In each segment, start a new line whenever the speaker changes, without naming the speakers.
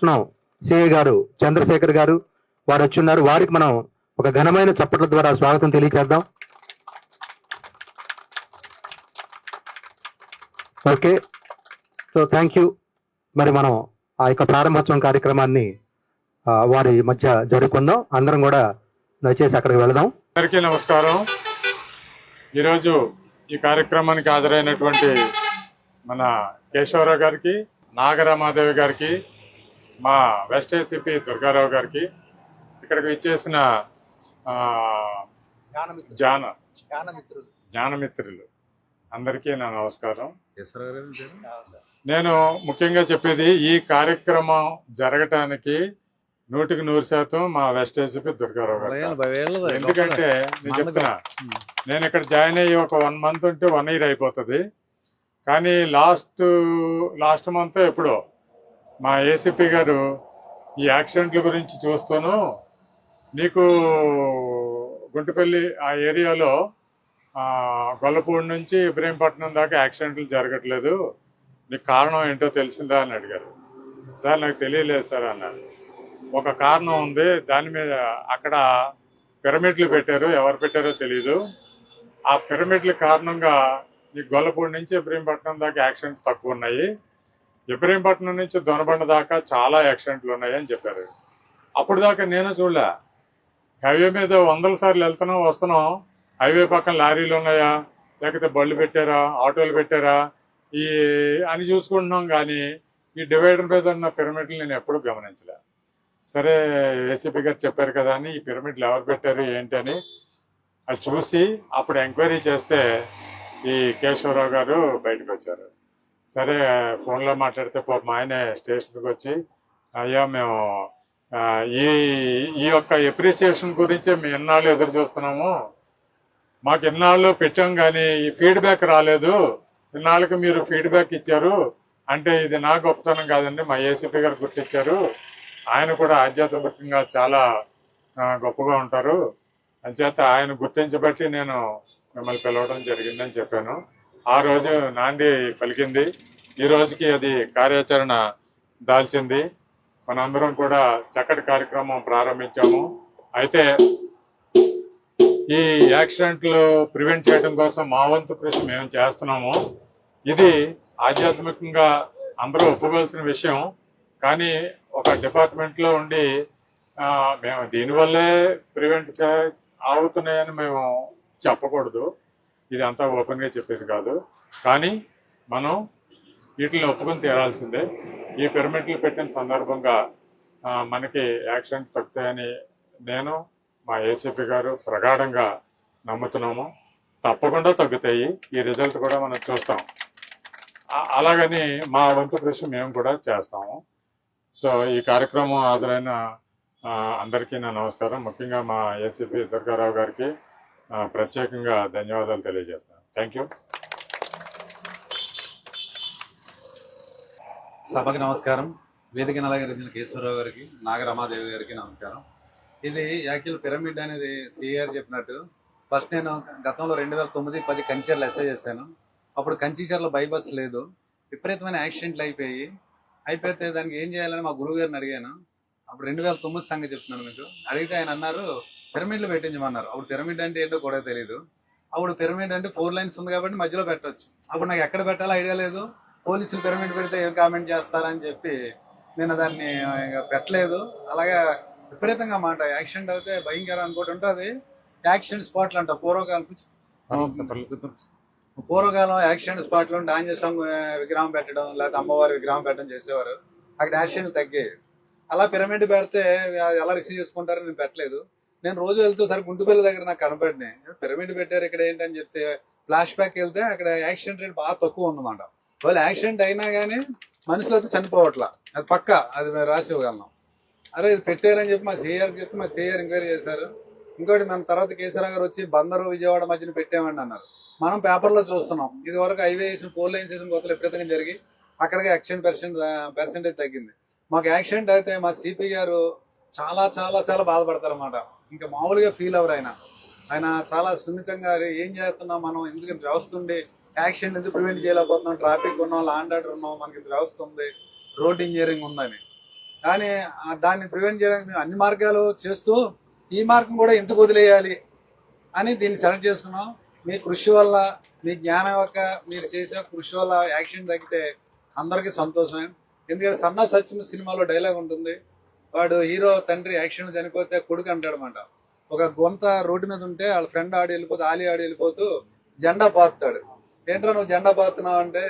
Visakhapatnam CI గారు చంద్రశేఖర్ గారు వారు వచ్చి ఉన్నారు వారికి మనం ఒక ఘనమైన చప్పట్ల ద్వారా స్వాగతం తెలియచేద్దాం. ఓకే. సో థ్యాంక్ యూ మరి మనం ఆ యొక్క ప్రారంభోత్సవం కార్యక్రమాన్ని వారి మధ్య జరుపుకుందాం. అందరం కూడా దయచేసి అక్కడికి వెళదాం.
అందరికీ నమస్కారం. ఈరోజు ఈ కార్యక్రమానికి హాజరైనటువంటి మన కేశవరావు గారికి నాగరామాదేవి గారికి మా వెస్ట్ ఏసీపీ దుర్గారావు గారికి ఇక్కడికి ఇచ్చేసిన ఆ, జాన జ్ఞానమిత్రులు. అందరికీ నా నమస్కారం. నేను ముఖ్యంగా చెప్పేది ఈ కార్యక్రమం జరగటానికి నూటికి నూరు శాతం మా వెస్ట్ ఏసీపీ దుర్గారావు గారు ఎందుకంటే నేను చెప్తున్నా నేను ఇక్కడ జాయిన్ అయ్యి ఒక వన్ మంత్ ఉంటే వన్ ఇయర్ అయిపోతుంది. కానీ లాస్ట్ లాస్ట్ మంత్ ఎప్పుడో మా ఏసీపీ గారు ఈ యాక్సిడెంట్ల గురించి చూస్తూను. నీకు గుంటుపల్లి ఆ ఏరియాలో గొల్లపూడి నుంచి ఇబ్రహీంపట్నం దాకా యాక్సిడెంట్లు జరగట్లేదు. నీకు కారణం ఏంటో తెలిసిందా అని అడిగారు. సార్ నాకు తెలియలేదు సార్ అన్నారు. ఒక కారణం ఉంది. దాని మీద అక్కడ పిరమిడ్లు పెట్టారు. ఎవరు పెట్టారో తెలియదు ఆ పిరమిడ్ల కారణంగా నీకు గొల్లపూడి నుంచి ఇబ్రహీంపట్నం దాకా యాక్సిడెంట్ తక్కువ ఉన్నాయి. ఇబ్రహీంపట్నం నుంచి దొనబండ దాకా చాలా యాక్సిడెంట్లు ఉన్నాయని చెప్పారు. అప్పుడు దాకా నేను చూడలే. హైవే మీద వందల సార్లు వెళ్తున్నాం వస్తున్నాం. హైవే పక్కన లారీలు ఉన్నాయా? లేకపోతే బళ్ళు పెట్టారా? ఆటోలు పెట్టారా? ఈ అని చూసుకుంటున్నాం కానీ ఈ డివైడర్ మీద ఉన్న పిరమిడ్లు నేను ఎప్పుడూ గమనించలే. సరే ఏసీపీ గారు చెప్పారు కదా అని ఈ పిరమిడ్లు ఎవరు పెట్టారు ఏంటి అని. అది చూసి అప్పుడు ఎంక్వైరీ చేస్తే ఈ కేశవరావు గారు బయటకు వచ్చారు. సరే ఫోన్లో మాట్లాడితే పాపం ఆయనే స్టేషన్కి వచ్చి అయ్యా మేము ఈ ఈ యొక్క ఎప్రిసియేషన్ గురించి మేము ఎన్నాళ్ళు ఎదురు చూస్తున్నాము? మాకు ఎన్నాళ్ళు పెట్టాం కానీ ఈ ఫీడ్బ్యాక్ రాలేదు. ఇన్నాళ్ళకి మీరు ఫీడ్బ్యాక్ ఇచ్చారు. అంటే ఇది నా గొప్పతనం కాదండి మా ఏసీపీ గారు గుర్తించారు. ఆయన కూడా ఆధ్యాత్మికంగా చాలా గొప్పగా ఉంటారు. అంచేత ఆయన గుర్తించబట్టి నేను మిమ్మల్ని పిలవడం జరిగిందని చెప్పాను. ఆ రోజు నాంది పలికింది. ఈ రోజుకి అది కార్యాచరణ దాల్చింది. మనందరం కూడా చక్కటి కార్యక్రమం ప్రారంభించాము. అయితే ఈ యాక్సిడెంట్లు ప్రివెంట్ చేయడం కోసం మా వంతు కృషి మేము చేస్తున్నాము. ఇది ఆధ్యాత్మికంగా అందరూ ఒప్పుకోవాల్సిన విషయం. కానీ ఒక డిపార్ట్మెంట్లో ఉండి మేము దీనివల్లే ప్రివెంట్ చే అవుతున్నాయని మేము చెప్పకూడదు. ఇది అంతా ఓపెన్గా చెప్పేది కాదు. కానీ మనం వీటిని ఒప్పుకొని తీరాల్సిందే. ఈ పిరమిడ్లు పెట్టిన సందర్భంగా మనకి యాక్సిడెంట్ తగ్గుతాయని నేను మా ఏసీపీ గారు ప్రగాఢంగా నమ్ముతున్నాము. తప్పకుండా తగ్గుతాయి. ఈ రిజల్ట్ కూడా మనం చూస్తాం. అలాగని మా వంతు కృషి మేము కూడా చేస్తాము. సో ఈ కార్యక్రమం హాజరైన అందరికీ నా నమస్కారం. ముఖ్యంగా మా ఏసీపీ దుర్గారావు గారికి ప్రత్యేకంగా ధన్యవాదాలు తెలియజేస్తాను థ్యాంక్ యూ
సభకి నమస్కారం. వేదిక నలగరించిన కేశవరావు గారికి నాగరమాదేవి గారికి నమస్కారం. ఇది యాక్యుల్ పిరమిడ్ అనేది సిఆర్ చెప్పినట్టు. ఫస్ట్ నేను గతంలో రెండు వేల తొమ్మిది పది కంచర్లు ఎస్ఐ చేశాను. అప్పుడు కంచిచర్లో బైబస్ లేదు. విపరీతమైన యాక్సిడెంట్లు అయిపోయి అయిపోతే దానికి ఏం చేయాలని మా గురువు గారిని అడిగాను. అప్పుడు రెండు వేల తొమ్మిది సంగతి చెప్తున్నాను మీకు. అడిగితే ఆయన అన్నారు పిరమిడ్లు పెట్టించమన్నారు అప్పుడు పిరమిడ్ అంటే ఏంటో కూడా తెలియదు అప్పుడు పిరమిడ్ అంటే ఫోర్ లైన్స్ ఉంది కాబట్టి మధ్యలో పెట్టొచ్చు. అప్పుడు నాకు ఎక్కడ పెట్టాలో ఐడియా లేదు. పోలీసులు పిరమిడ్ పెడితే ఏం కామెంట్ చేస్తారని చెప్పి నేను దాన్ని ఇక పెట్టలేదు. అలాగే విపరీతంగా మాట యాక్సిడెంట్ అయితే భయంకరం ఇంకోటి ఉంటుంది. యాక్సిడెంట్ స్పాట్లు అంట పూర్వకాలం పూర్వకాలం యాక్సిడెంట్ స్పాట్లో స్వామి విగ్రహం పెట్టడం లేకపోతే అమ్మవారి విగ్రహం పెట్టడం చేసేవారు. అక్కడ యాక్సిడెంట్ తగ్గాయి. అలా పిరమిడ్ పెడితే ఎలా రిసీవ్ చేసుకుంటారని నేను పెట్టలేదు. నేను రోజు వెళ్తూ సరే గుంటుపల్లి దగ్గర నాకు కనపడినాయి పిరమిడ్ పెట్టారు ఇక్కడ ఏంటని చెప్తే ఫ్లాష్ బ్యాక్ వెళ్తే అక్కడ యాక్సిడెంట్ రేట్ బాగా తక్కువ ఉందన్నమాట. వాళ్ళు యాక్సిడెంట్ అయినా కానీ మనుషులు అయితే చనిపోవట్లా. అది పక్క అది మేము రాసి ఇవ్వగలం అరే ఇది పెట్టారని చెప్పి మా సీఆర్ చెప్పి మా సీఆర్ ఎంక్వైరీ చేశారు. ఇంకోటి మేము తర్వాత కేసీఆర్ గారు వచ్చి బందరు విజయవాడ మధ్యన పెట్టామండి అన్నారు. మనం పేపర్లో చూస్తున్నాం. ఇది వరకు హైవే వేసిన ఫోర్ లైన్స్ వేసిన కొత్తలు విపరీతంగా జరిగి అక్కడికి యాక్సిడెంట్ పర్సెంట్ పర్సెంటేజ్ తగ్గింది. మాకు యాక్సిడెంట్ అయితే మా సిపి గారు చాలా చాలా చాలా బాధపడతారు అన్నమాట ఇంకా మామూలుగా ఫీల్ అవ్వరు ఆయన. ఆయన చాలా సున్నితంగా ఏం చేస్తున్నాం మనం? ఎందుకు ఇంత వ్యవస్థ యాక్సిడెంట్ ఎందుకు ప్రివెంట్ చేయలేకపోతున్నాం ట్రాఫిక్ ఉన్నాం లాండ్ ఆర్డర్ ఉన్నాం మనకి ఇంత వ్యవస్థ ఉంది రోడ్ ఇంజనీరింగ్ ఉందని. కానీ దాన్ని ప్రివెంట్ చేయడానికి మేము అన్ని మార్గాలు చేస్తూ ఈ మార్గం కూడా ఎందుకు వదిలేయాలి అని దీన్ని సెలెక్ట్ చేసుకున్నాం. మీ కృషి వల్ల మీ జ్ఞానం యొక్క మీరు చేసే కృషి వల్ల యాక్సిడెంట్ తగ్గితే అందరికీ సంతోషమే. ఎందుకంటే సన్న సత్యం సినిమాలో డైలాగ్ ఉంటుంది. వాడు హీరో తండ్రి యాక్సిడెంట్ చనిపోతే కొడుకు అంటాడనమాట ఒక గొంత రోడ్డు మీద ఉంటే వాళ్ళ ఫ్రెండ్ ఆడి వెళ్ళిపోతూ ఆలి ఆడి వెళ్ళిపోతూ జెండా పాతుతాడు. ఏంట్రా నువ్వు జెండా పాతున్నావు అంటే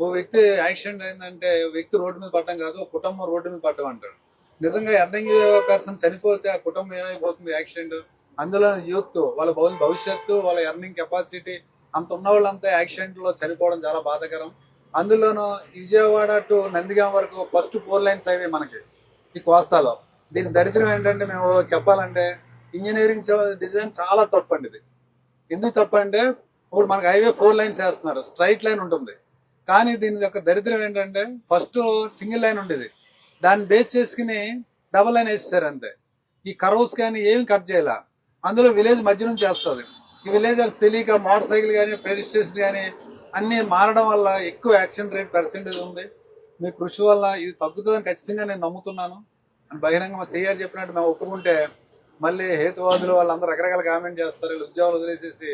ఓ వ్యక్తి యాక్సిడెంట్ అయిందంటే ఓ వ్యక్తి రోడ్డు మీద పట్టడం కాదు కుటుంబం రోడ్డు మీద పడడం అంటాడు. నిజంగా ఎర్నింగ్ పర్సన్ చనిపోతే ఆ కుటుంబం ఏమైపోతుంది యాక్సిడెంట్? అందులో యూత్ వాళ్ళ భవిష్యత్తు వాళ్ళ ఎర్నింగ్ కెపాసిటీ అంత ఉన్న వాళ్ళంతా యాక్సిడెంట్లో చనిపోవడం చాలా బాధాకరం. అందులోనూ విజయవాడ టు నందిగాం వరకు ఫస్ట్ ఫోర్ లైన్స్ హైవే మనకి. ఈ కోస్తాలో. దీని దరిద్రం ఏంటంటే మేము చెప్పాలంటే ఇంజనీరింగ్ డిజైన్ చాలా తప్పు అండి ఇది. ఎందుకు తప్పు అంటే ఇప్పుడు మనకి హైవే ఫోర్ లైన్స్ వేస్తున్నారు స్ట్రైట్ లైన్ ఉంటుంది. కానీ దీని యొక్క దరిద్రం ఏంటంటే ఫస్ట్ సింగిల్ లైన్ ఉండేది. దాన్ని బేస్ చేసుకుని డబల్ లైన్ వేసేసారు అంతే. ఈ కరోస్ కానీ ఏమి కట్ చేయాల? అందులో విలేజ్ మధ్య నుంచి వేస్తుంది. ఈ విలేజర్స్ తెలియక మోటార్ సైకిల్ కానీ పెడిస్ట్రేషన్ కానీ అన్నీ మారడం వల్ల ఎక్కువ యాక్సిడెంట్ రేట్ పర్సెంటేజ్ ఉంది. మీ కృషి వల్ల ఇది తగ్గుతుందని ఖచ్చితంగా నేను నమ్ముతున్నాను. అని బహిరంగ మా సీఆర్ చెప్పినట్టు మేము ఒప్పుకుంటే మళ్ళీ హేతువాదులు వాళ్ళందరూ రకరకాల కామెంట్ చేస్తారు ఉద్యోగాలు వదిలేసేసి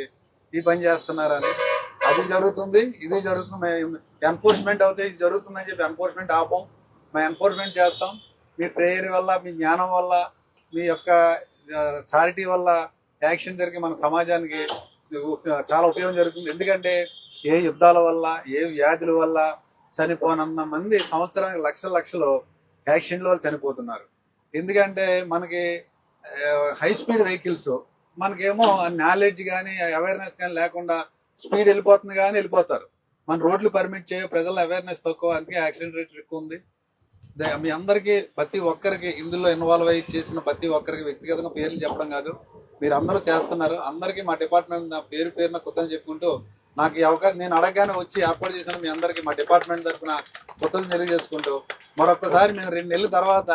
ఈ పని చేస్తున్నారని. అది జరుగుతుంది ఇది జరుగుతుంది. ఎన్ఫోర్స్మెంట్ అవుతే ఇది జరుగుతుందని చెప్పి ఎన్ఫోర్స్మెంట్ ఆపం. మేము ఎన్ఫోర్స్మెంట్ చేస్తాం. మీ ప్రేయర్ వల్ల మీ జ్ఞానం వల్ల మీ యొక్క చారిటీ వల్ల యాక్షన్ జరిగి మన సమాజానికి చాలా ఉపయోగం జరుగుతుంది. ఎందుకంటే ఏ యుద్ధాల వల్ల ఏ వ్యాధుల వల్ల చనిపోనన్న మంది సంవత్సరానికి లక్షల లక్షలు యాక్సిడెంట్ల వల్ల చనిపోతున్నారు. ఎందుకంటే మనకి హై స్పీడ్ వెహికల్స్ మనకేమో నాలెడ్జ్ కానీ అవేర్నెస్ కానీ లేకుండా స్పీడ్ వెళ్ళిపోతుంది కానీ వెళ్ళిపోతారు. మన రోడ్లు పర్మిట్ చేయ ప్రజల అవేర్నెస్ తక్కువ అందుకే యాక్సిడెంట్ రేట్ ఎక్కువ ఉంది. మీ అందరికీ ప్రతి ఒక్కరికి ఇందులో ఇన్వాల్వ్ అయ్యి చేసిన ప్రతి ఒక్కరికి వ్యక్తిగతంగా పేర్లు చెప్పడం కాదు. మీరు అందరూ చేస్తున్నారు. అందరికీ మా డిపార్ట్మెంట్ నా పేరు పేరున కొత్తలు చెప్పుకుంటూ నాకు ఈ అవకాశం నేను అడగగానే వచ్చి ఏర్పాటు చేసిన మీ అందరికీ మా డిపార్ట్మెంట్ తరఫున కొత్తలు తెలియజేసుకుంటూ. మరొకసారి మేము రెండు నెలల తర్వాత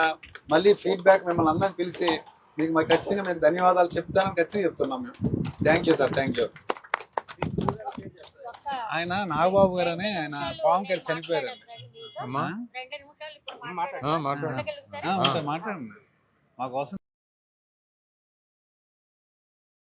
మళ్ళీ ఫీడ్బ్యాక్ మిమ్మల్ని అందరిని పిలిచి మీకు మరి ఖచ్చితంగా మీకు ధన్యవాదాలు చెప్తానని ఖచ్చితంగా చెప్తున్నాం మేము. Thank you sir thank you ఆయన నాగబాబు గారు అని ఆయన పాము గారు చనిపోయారు.
అమ్మా?
రెండు నిమిషాలు